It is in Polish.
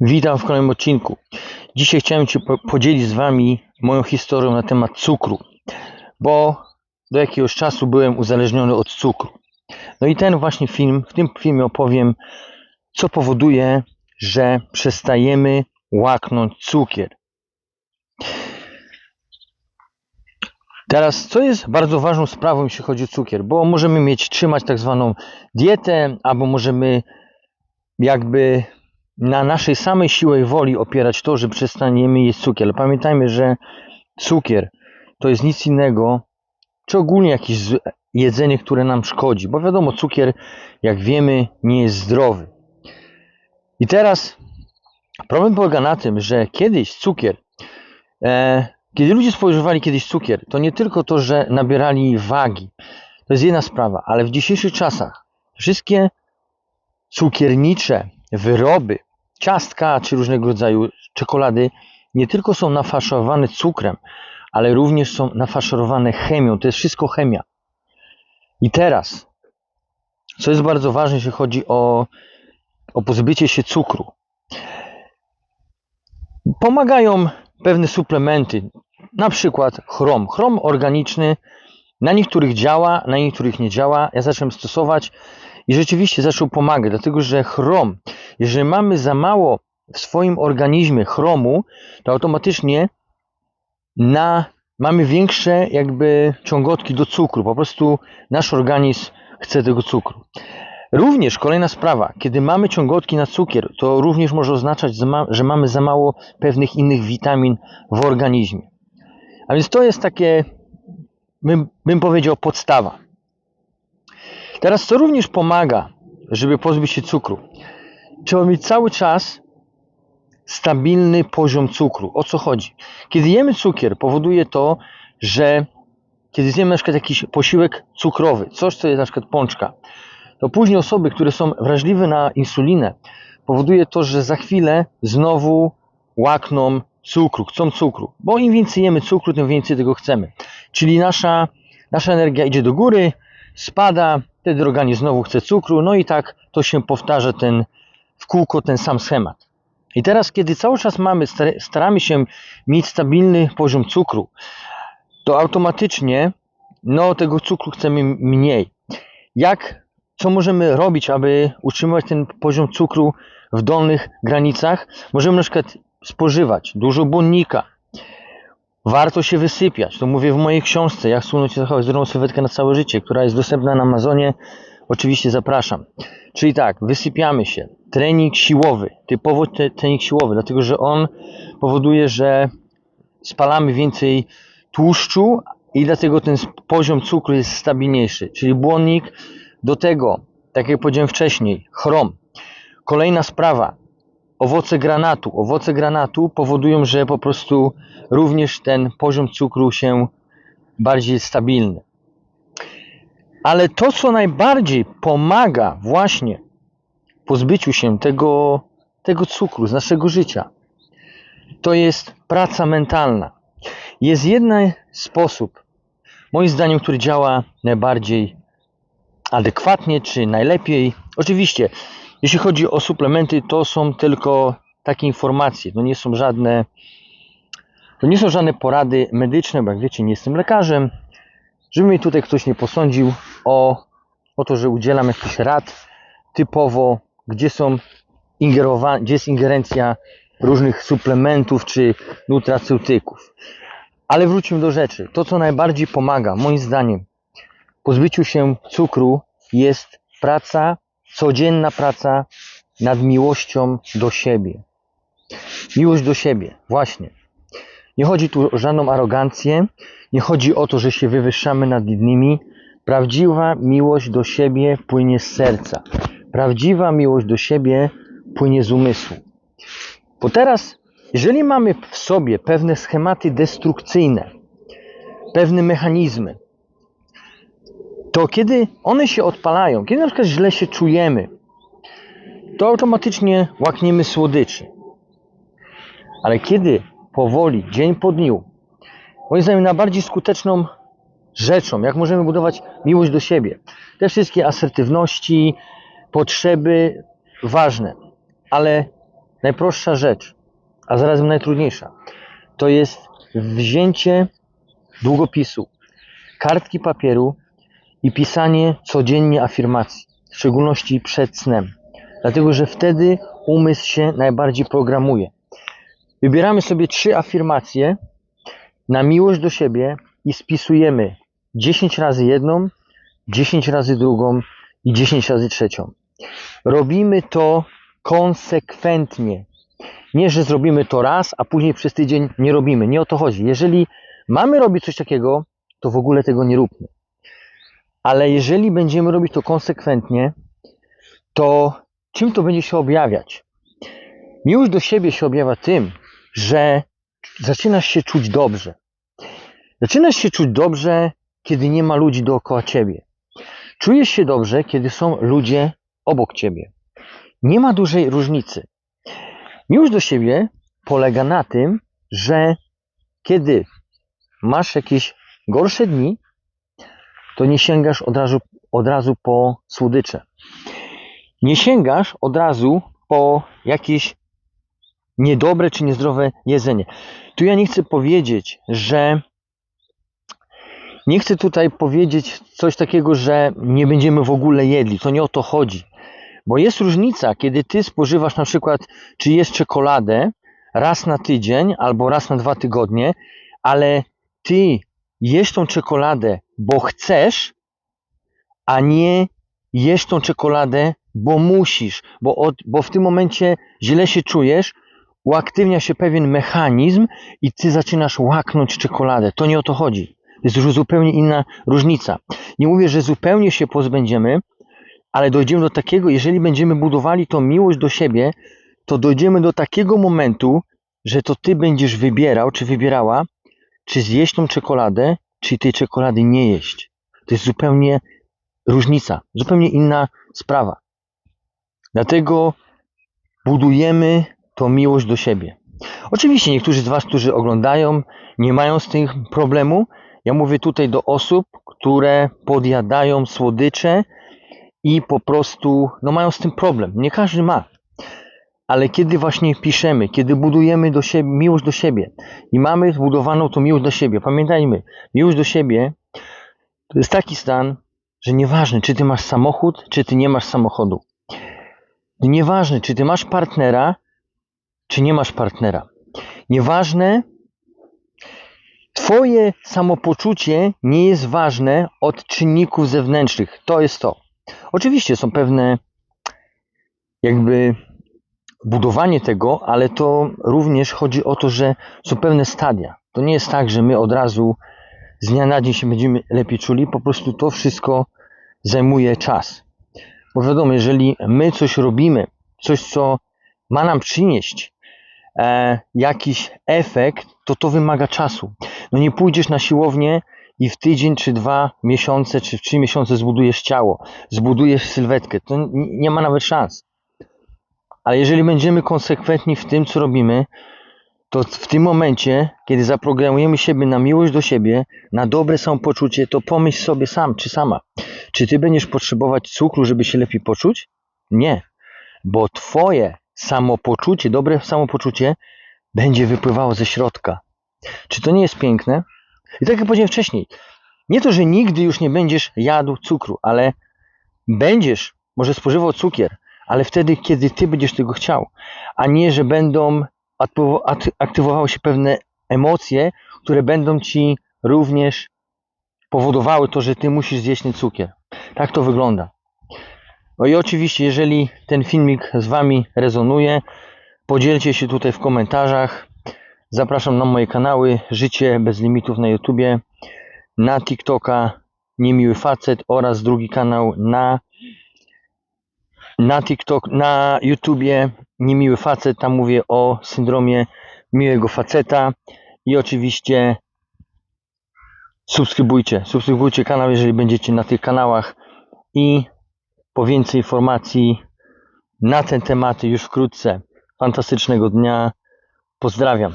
Witam w kolejnym odcinku. Dzisiaj chciałem po- podzielić z Wami moją historią na temat cukru, bo do jakiegoś czasu byłem uzależniony od cukru. No i ten właśnie film, w tym filmie opowiem, co powoduje, że przestajemy łaknąć cukier. Teraz, co jest bardzo ważną sprawą, jeśli chodzi o cukier, bo możemy mieć, trzymać tak zwaną dietę, albo możemy jakby na naszej samej siłej woli opierać to, że przestaniemy jeść cukier. Ale pamiętajmy, że cukier to jest nic innego, czy ogólnie jakieś jedzenie, które nam szkodzi, bo wiadomo, cukier, jak wiemy, nie jest zdrowy. I teraz problem polega na tym, że kiedyś cukier, e, kiedy ludzie spożywali kiedyś cukier, to nie tylko to, że nabierali wagi, to jest jedna sprawa, ale w dzisiejszych czasach wszystkie cukiernicze wyroby, ciastka czy różnego rodzaju czekolady nie tylko są nafaszerowane cukrem, ale również są nafaszerowane chemią. To jest wszystko chemia. I teraz, co jest bardzo ważne, jeśli chodzi o, o pozbycie się cukru. Pomagają pewne suplementy, na przykład chrom. Chrom organiczny na niektórych działa, na niektórych nie działa. Ja zacząłem stosować i rzeczywiście zaczął pomagać, dlatego że chrom, jeżeli mamy za mało w swoim organizmie chromu, to automatycznie na, mamy większe jakby ciągotki do cukru. Po prostu nasz organizm chce tego cukru. Również kolejna sprawa, kiedy mamy ciągotki na cukier, to również może oznaczać, że ma- że mamy za mało pewnych innych witamin w organizmie. A więc to jest takie, bym, bym powiedział, podstawa. Teraz co również pomaga, żeby pozbyć się cukru? Trzeba mieć cały czas stabilny poziom cukru. O co chodzi? Kiedy jemy cukier, powoduje to, że kiedy zjemy na przykład jakiś posiłek cukrowy, coś co jest na przykład pączka, to później osoby, które są wrażliwe na insulinę, powoduje to, że za chwilę znowu łakną cukru, chcą cukru, bo im więcej jemy cukru, tym więcej tego chcemy. Czyli nasza, nasza energia idzie do góry, spada, wtedy organizm znowu chce cukru, no i tak to się powtarza ten w kółko ten sam schemat. I teraz, kiedy cały czas mamy, star- staramy się mieć stabilny poziom cukru, to automatycznie no, tego cukru chcemy mniej. Jak, co możemy robić, aby utrzymywać ten poziom cukru w dolnych granicach? Możemy na przykład spożywać dużo błonnika, Warto się wysypiać. To mówię w mojej książce, jak sunąć i zachować zdrową sylwetkę na całe życie, która jest dostępna na Amazonie. Oczywiście zapraszam. Czyli tak, wysypiamy się. Trening siłowy, typowo te, trening siłowy, dlatego że on powoduje, że spalamy więcej tłuszczu i dlatego ten poziom cukru jest stabilniejszy. Czyli błonnik, do tego, tak jak powiedziałem wcześniej, chrom. Kolejna sprawa, owoce granatu. Owoce granatu powodują, że po prostu również ten poziom cukru się bardziej stabilny. Ale to, co najbardziej pomaga właśnie pozbyciu się tego, tego cukru z naszego życia, to jest praca mentalna. Jest jeden sposób, moim zdaniem, który działa najbardziej adekwatnie czy najlepiej. Oczywiście, jeśli chodzi o suplementy, to są tylko takie informacje, to nie są żadne to nie są żadne porady medyczne, bo jak wiecie, nie jestem lekarzem, żeby mnie tutaj ktoś nie posądził o, o to, że udzielam jakichś rad typowo, gdzie są ingerowa- gdzie jest ingerencja różnych suplementów czy nutraceutyków. Ale wróćmy do rzeczy. To, co najbardziej pomaga, moim zdaniem, pozbyciu się cukru, jest praca, codzienna praca nad miłością do siebie. Miłość do siebie, właśnie. Nie chodzi tu o żadną arogancję, nie chodzi o to, że się wywyższamy nad innymi. Prawdziwa miłość do siebie płynie z serca. Prawdziwa miłość do siebie płynie z umysłu. Bo teraz, jeżeli mamy w sobie pewne schematy destrukcyjne, pewne mechanizmy, to kiedy one się odpalają, kiedy na przykład źle się czujemy, to automatycznie łakniemy słodyczy. Ale kiedy powoli, dzień po dniu, moim zdaniem najbardziej skuteczną rzeczą, jak możemy budować miłość do siebie, te wszystkie asertywności, potrzeby, ważne, ale najprostsza rzecz, a zarazem najtrudniejsza, to jest wzięcie długopisu, kartki papieru i pisanie codziennie afirmacji, w szczególności przed snem. Dlatego, że wtedy umysł się najbardziej programuje. Wybieramy sobie trzy afirmacje na miłość do siebie i spisujemy 10 razy jedną, 10 razy drugą i 10 razy trzecią. Robimy to konsekwentnie. Nie, że zrobimy to raz, a później przez tydzień nie robimy. Nie o to chodzi. Jeżeli mamy robić coś takiego, to w ogóle tego nie róbmy. Ale jeżeli będziemy robić to konsekwentnie, to czym to będzie się objawiać? Miłość do siebie się objawia tym, że zaczynasz się czuć dobrze. Zaczynasz się czuć dobrze, kiedy nie ma ludzi dookoła ciebie. Czujesz się dobrze, kiedy są ludzie obok ciebie. Nie ma dużej różnicy. Miłość do siebie polega na tym, że kiedy masz jakieś gorsze dni, to nie sięgasz od razu, od razu po słodycze. Nie sięgasz od razu po jakieś niedobre czy niezdrowe jedzenie. Tu ja nie chcę powiedzieć, że nie chcę tutaj powiedzieć coś takiego, że nie będziemy w ogóle jedli. To nie o to chodzi. Bo jest różnica, kiedy ty spożywasz na przykład, czy jest czekoladę raz na tydzień albo raz na dwa tygodnie, ale ty jesz tą czekoladę, bo chcesz, a nie jesz tą czekoladę, bo musisz, bo, od, bo w tym momencie źle się czujesz, uaktywnia się pewien mechanizm i ty zaczynasz łaknąć czekoladę. To nie o to chodzi. Jest już zupełnie inna różnica. Nie mówię, że zupełnie się pozbędziemy, ale dojdziemy do takiego, jeżeli będziemy budowali tą miłość do siebie, to dojdziemy do takiego momentu, że to ty będziesz wybierał, czy wybierała, czy zjeść tą czekoladę, czy tej czekolady nie jeść. To jest zupełnie różnica, zupełnie inna sprawa. Dlatego budujemy tą miłość do siebie. Oczywiście niektórzy z Was, którzy oglądają, nie mają z tym problemu. Ja mówię tutaj do osób, które podjadają słodycze i po prostu no, mają z tym problem. Nie każdy ma. Ale kiedy właśnie piszemy, kiedy budujemy do siebie, miłość do siebie i mamy zbudowaną tą miłość do siebie, pamiętajmy, miłość do siebie to jest taki stan, że nieważne, czy ty masz samochód, czy ty nie masz samochodu. Nieważne, czy ty masz partnera, czy nie masz partnera. Nieważne, Twoje samopoczucie nie jest ważne od czynników zewnętrznych. To jest to. Oczywiście są pewne jakby budowanie tego, ale to również chodzi o to, że są pewne stadia. To nie jest tak, że my od razu z dnia na dzień się będziemy lepiej czuli, po prostu to wszystko zajmuje czas. Bo wiadomo, jeżeli my coś robimy, coś co ma nam przynieść e, jakiś efekt, to to wymaga czasu. No nie pójdziesz na siłownię i w tydzień, czy dwa miesiące, czy w trzy miesiące zbudujesz ciało, zbudujesz sylwetkę. To nie ma nawet szans. Ale jeżeli będziemy konsekwentni w tym, co robimy, to w tym momencie, kiedy zaprogramujemy siebie na miłość do siebie, na dobre samopoczucie, to pomyśl sobie sam czy sama. Czy ty będziesz potrzebować cukru, żeby się lepiej poczuć? Nie, bo twoje samopoczucie, dobre samopoczucie będzie wypływało ze środka. Czy to nie jest piękne? I tak jak powiedziałem wcześniej, nie to, że nigdy już nie będziesz jadł cukru, ale będziesz może spożywał cukier, ale wtedy, kiedy ty będziesz tego chciał, a nie, że będą aktywowały się pewne emocje, które będą ci również powodowały to, że ty musisz zjeść ten cukier. Tak to wygląda. No i oczywiście, jeżeli ten filmik z wami rezonuje, podzielcie się tutaj w komentarzach. Zapraszam na moje kanały Życie bez limitów na YouTubie, na TikToka Niemiły Facet oraz drugi kanał na na TikTok, na YouTubie Niemiły Facet, tam mówię o syndromie miłego faceta i oczywiście subskrybujcie, subskrybujcie kanał, jeżeli będziecie na tych kanałach i po więcej informacji na te tematy już wkrótce. Fantastycznego dnia. Pozdrawiam.